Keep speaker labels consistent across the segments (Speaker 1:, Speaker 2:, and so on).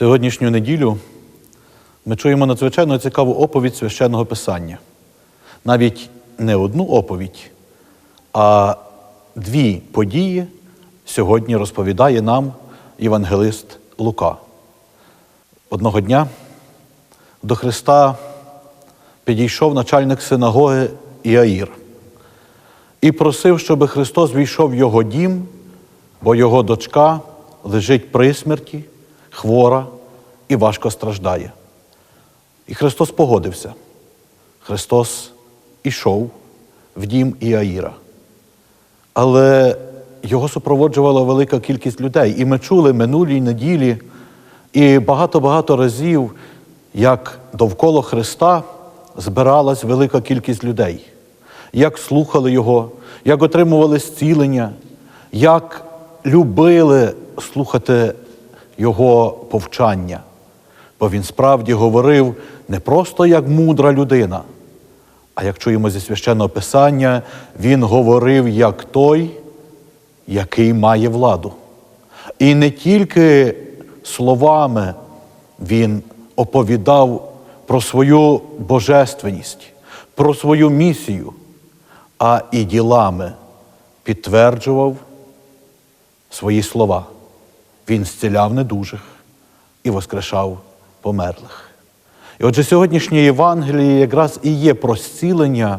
Speaker 1: Сьогоднішню неділю ми чуємо надзвичайно цікаву оповідь священного писання. Навіть не одну оповідь, а дві події сьогодні розповідає нам євангелист Лука. Одного дня до Христа підійшов начальник синагоги Іаїр і просив, щоб Христос війшов в його дім, бо його дочка лежить при смерті, хвора і важко страждає. І Христос погодився. Христос ішов в дім Іаїра. Але його супроводжувала велика кількість людей. І ми чули минулій неділі і багато-багато разів, як довкола Христа збиралась велика кількість людей, як слухали Його, як отримували зцілення, як любили слухати Його повчання. Бо він справді говорив не просто як мудра людина, а як чуємо зі священного писання, він говорив як той, який має владу. І не тільки словами він оповідав про свою божественність, про свою місію, а і ділами підтверджував свої слова. Він зціляв недужих і воскрешав померлих. І отже, сьогоднішнє Євангеліє якраз і є про зцілення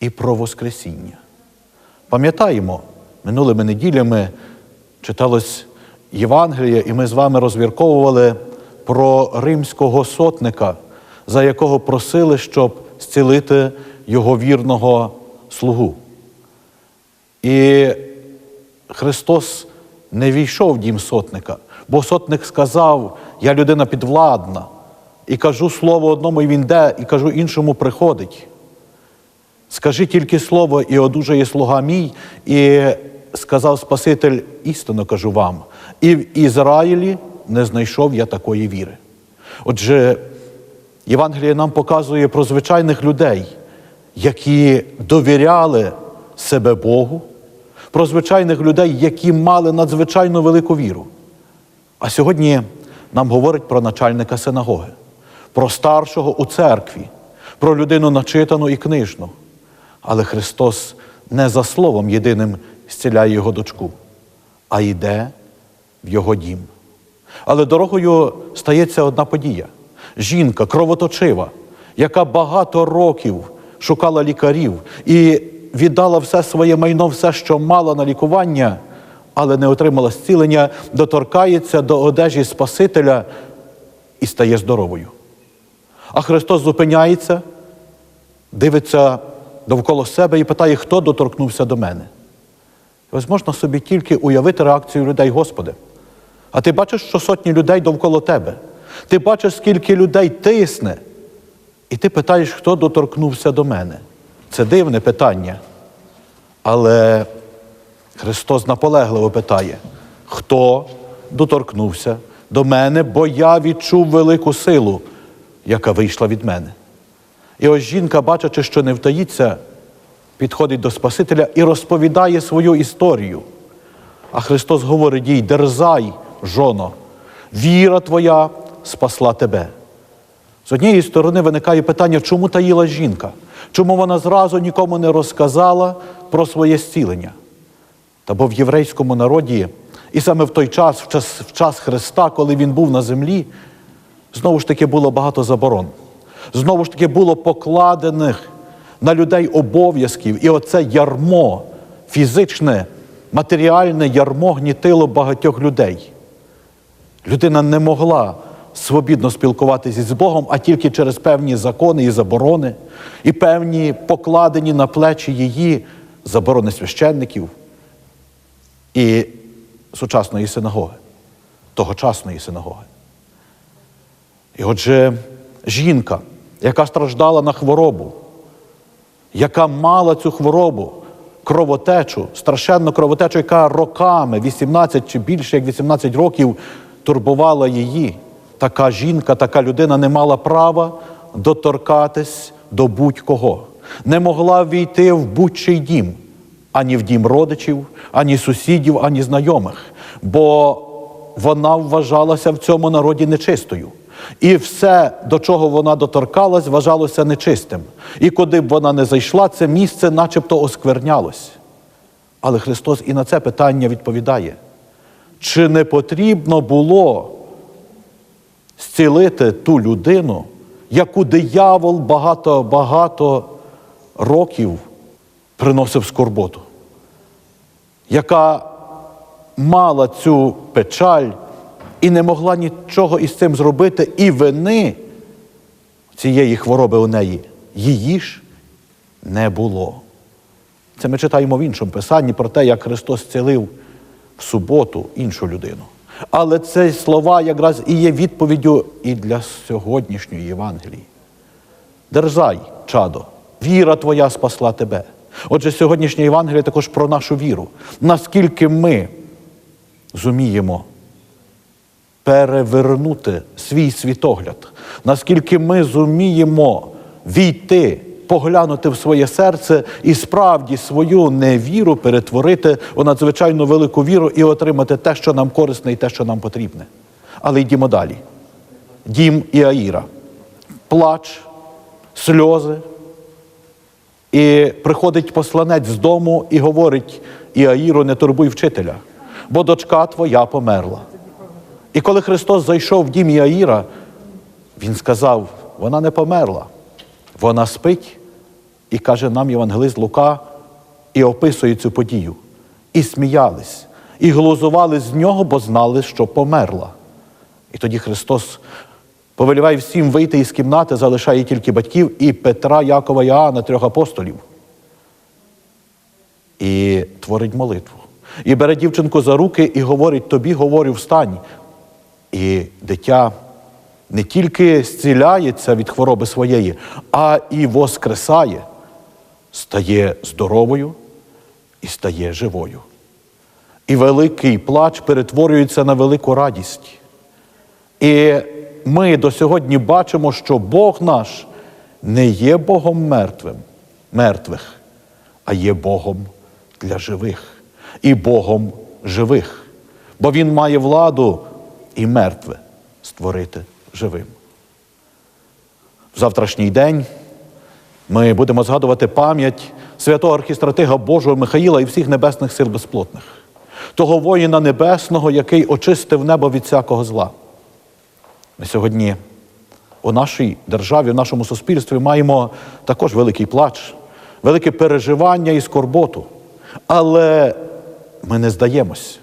Speaker 1: і про Воскресіння. Пам'ятаємо, минулими неділями читалось Євангеліє, і ми з вами розвірковували про римського сотника, за якого просили, щоб зцілити його вірного слугу. І Христос не війшов в дім сотника, бо сотник сказав: Я людина підвладна, і кажу слово одному, і він йде, і кажу іншому приходить. Скажи тільки слово, і одужає слуга мій, і сказав Спаситель, істинно кажу вам, і в Ізраїлі не знайшов я такої віри. Отже, Євангеліє нам показує про звичайних людей, які довіряли себе Богу, про звичайних людей, які мали надзвичайно велику віру. А сьогодні нам говорить про начальника синагоги, про старшого у церкві, про людину начитану і книжну. Але Христос не за словом єдиним зціляє його дочку, а йде в його дім. Але дорогою стається одна подія: жінка кровоточива, яка багато років шукала лікарів і віддала все своє майно, все, що мала на лікування, але не отримала зцілення, доторкається до одежі Спасителя і стає здоровою. А Христос зупиняється, дивиться довкола себе і питає, хто доторкнувся до мене. Можна собі тільки уявити реакцію людей, Господи. А ти бачиш, що сотні людей довкола тебе. Ти бачиш, скільки людей тисне. І ти питаєш, хто доторкнувся до мене. Це дивне питання. Але Христос наполегливо питає, хто доторкнувся до мене, бо я відчув велику силу, яка вийшла від мене. І ось жінка, бачачи, що не втаїться, підходить до Спасителя і розповідає свою історію. А Христос говорить їй: дерзай, жоно, віра твоя спасла тебе. З однієї сторони виникає питання, чому таїла жінка? Чому вона зразу нікому не розказала про своє зцілення? Та бо в єврейському народі, і саме в той час, в час, в час Христа, коли Він був на землі, знову ж таки було багато заборон. Знову ж таки було покладених на людей обов'язків. І оце ярмо, фізичне, матеріальне ярмо гнітило багатьох людей. Людина не могла свобідно спілкуватися з Богом, а тільки через певні закони і заборони, і певні покладені на плечі її заборони священників і сучасної синагоги, тогочасної синагоги. І отже, жінка, яка страждала на хворобу, яка мала цю хворобу, кровотечу, страшенну кровотечу, яка роками, 18 чи більше як 18 років, турбувала її. Така жінка, така людина не мала права доторкатись до будь-кого, не могла війти в будь-чий дім, ані в дім родичів, ані сусідів, ані знайомих. Бо вона вважалася в цьому народі нечистою. І все, до чого вона доторкалась, вважалося нечистим. І куди б вона не зайшла, це місце начебто осквернялось. Але Христос і на це питання відповідає: чи не потрібно було зцілити ту людину, яку диявол багато-багато років приносив скорботу, яка мала цю печаль і не могла нічого із цим зробити, і вини цієї хвороби у неї її ж не було. Це ми читаємо в іншому писанні про те, як Христос зцілив в суботу іншу людину. Але ці слова якраз і є відповіддю і для сьогоднішньої Євангелії. Дерзай, чадо, віра твоя спасла тебе. Отже, сьогоднішнє Євангеліє також про нашу віру. Наскільки ми зуміємо перевернути свій світогляд, наскільки ми зуміємо війти, поглянути в своє серце і справді свою невіру перетворити у надзвичайно велику віру і отримати те, що нам корисне і те, що нам потрібне. Але йдімо далі. Дім Іаїра. Плач, сльози. І приходить посланець з дому і говорить Іаїру, не турбуй вчителя, бо дочка твоя померла. І коли Христос зайшов в дім Іаїра, Він сказав: вона не померла, вона спить, і каже нам Євангелист Лука, і описує цю подію. І сміялись, і глузували з нього, бо знали, що померла. І тоді Христос повеліває всім вийти із кімнати, залишає тільки батьків і Петра, Якова, Іоанна, трьох апостолів. І творить молитву. І бере дівчинку за руки і говорить: тобі говорю, встань. І дитя не тільки зціляється від хвороби своєї, а і воскресає, стає здоровою і стає живою. І великий плач перетворюється на велику радість. І ми до сьогодні бачимо, що Бог наш не є Богом мертвим, мертвих, а є Богом для живих і Богом живих. Бо Він має владу і мертве створити живим. В завтрашній день ми будемо згадувати пам'ять святого архістратига Божого Михаїла і всіх небесних сил безплотних, того воїна небесного, який очистив небо від всякого зла. Ми сьогодні у нашій державі, в нашому суспільстві маємо також великий плач, велике переживання і скорботу. Але ми не здаємось.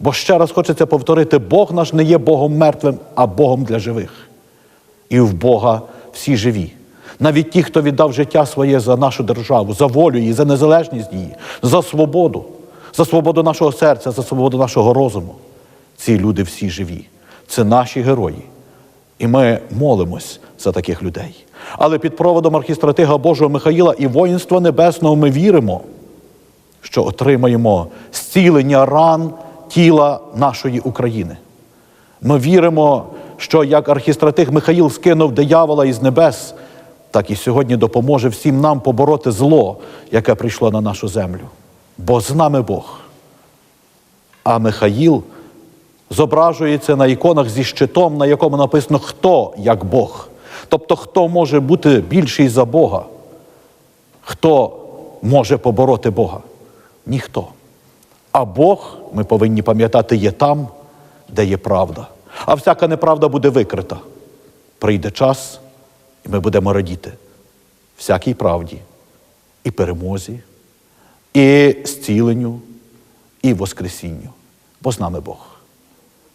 Speaker 1: Бо ще раз хочеться повторити: Бог наш не є Богом мертвим, а Богом для живих. І в Бога всі живі. Навіть ті, хто віддав життя своє за нашу державу, за волю її, за незалежність її, за свободу, за свободу нашого серця, за свободу нашого розуму. Ці люди всі живі. Це наші герої. І ми молимось за таких людей. Але під проводом архістратига Божого Михаїла і воїнства небесного ми віримо, що отримаємо зцілення ран тіла нашої України. Ми віримо, що як архістратиг Михаїл скинув диявола із небес, так і сьогодні допоможе всім нам побороти зло, яке прийшло на нашу землю. Бо з нами Бог. А Михаїл зображується на іконах зі щитом, на якому написано Хто як Бог. Тобто, хто може бути більший за Бога? Хто може побороти Бога? Ніхто. А Бог, ми повинні пам'ятати, є там, де є правда. А всяка неправда буде викрита. Прийде час, і ми будемо радіти всякій правді, і перемозі, і зціленню, і Воскресінню. Бо з нами Бог.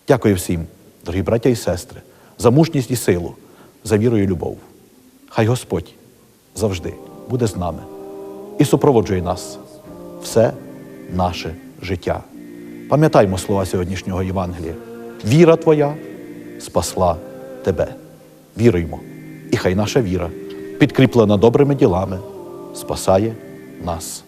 Speaker 1: Дякую всім, дорогі браття і сестри, за мужність і силу, за віру і любов. Хай Господь завжди буде з нами і супроводжує нас все наше життя. Пам'ятаймо слова сьогоднішнього Євангелія. Віра Твоя спасла тебе. Віруймо, і хай наша віра, підкріплена добрими ділами, спасає нас.